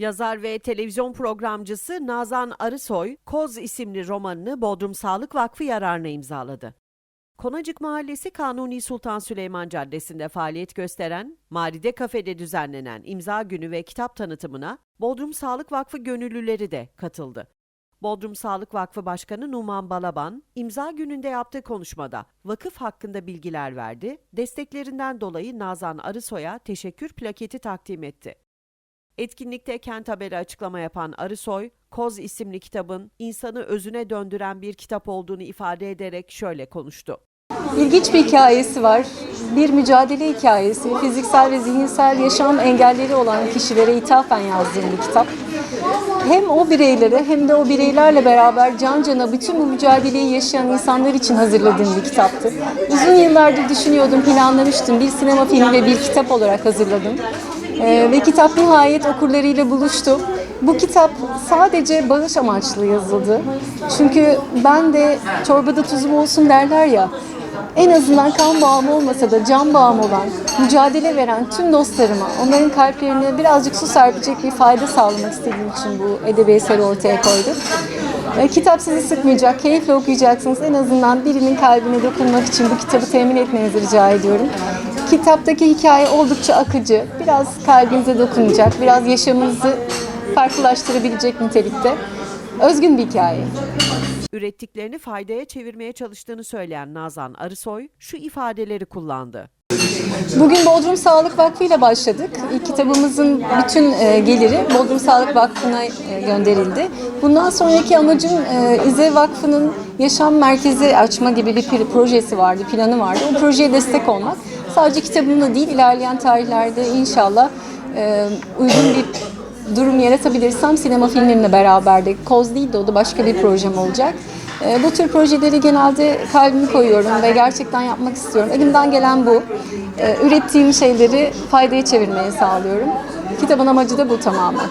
Yazar ve televizyon programcısı Nazan Arısoy, Koz isimli romanını Bodrum Sağlık Vakfı yararına imzaladı. Konacık Mahallesi Kanuni Sultan Süleyman Caddesi'nde faaliyet gösteren, Maride Kafede düzenlenen imza günü ve kitap tanıtımına Bodrum Sağlık Vakfı gönüllüleri de katıldı. Bodrum Sağlık Vakfı Başkanı Numan Balaban, imza gününde yaptığı konuşmada vakıf hakkında bilgiler verdi, desteklerinden dolayı Nazan Arısoy'a teşekkür plaketi takdim etti. Etkinlikte Kent Haber'e açıklama yapan Arısoy, Koz isimli kitabın insanı özüne döndüren bir kitap olduğunu ifade ederek şöyle konuştu. İlginç bir hikayesi var. Bir mücadele hikayesi. Fiziksel ve zihinsel yaşam engelleri olan kişilere ithafen yazdığım bir kitap. Hem o bireylere hem de o bireylerle beraber can cana bütün bu mücadeleyi yaşayan insanlar için hazırladığım bir kitaptı. Uzun yıllardır düşünüyordum, planlamıştım. Bir sinema filmi ve bir kitap olarak hazırladım. Ee, ve kitap nihayet okurlarıyla buluştu. Bu kitap sadece bağış amaçlı yazıldı. Çünkü ben de çorbada tuzum olsun derler ya. En azından kan bağım olmasa da can bağım olan, mücadele veren tüm dostlarıma, onların kalplerine birazcık su serpecek bir fayda sağlamak istediğim için bu edebi eseri ortaya koydum. E, kitap sizi sıkmayacak, keyifle okuyacaksınız. En azından birinin kalbine dokunmak için bu kitabı temin etmenizi rica ediyorum. Kitaptaki hikaye oldukça akıcı, biraz kalbinize dokunacak, biraz yaşamınızı farklılaştırabilecek nitelikte. Özgün bir hikaye. Ürettiklerini faydaya çevirmeye çalıştığını söyleyen Nazan Arısoy şu ifadeleri kullandı. Bugün Bodrum Sağlık Vakfı ile başladık. İlk kitabımızın bütün e, geliri Bodrum Sağlık Vakfı'na e, gönderildi. Bundan sonraki amacım e, İze Vakfı'nın yaşam merkezi açma gibi bir pr- projesi vardı, planı vardı. O projeye destek olmak. Sadece kitabımla değil, ilerleyen tarihlerde inşallah e, uygun bir durum yaratabilirsem sinema filmlerimle beraber de koz değil de o da başka bir projem olacak. E, bu tür projeleri genelde kalbimi koyuyorum ve gerçekten yapmak istiyorum. Elimden gelen bu. E, ürettiğim şeyleri faydaya çevirmeye sağlıyorum. Kitabın amacı da bu tamamen.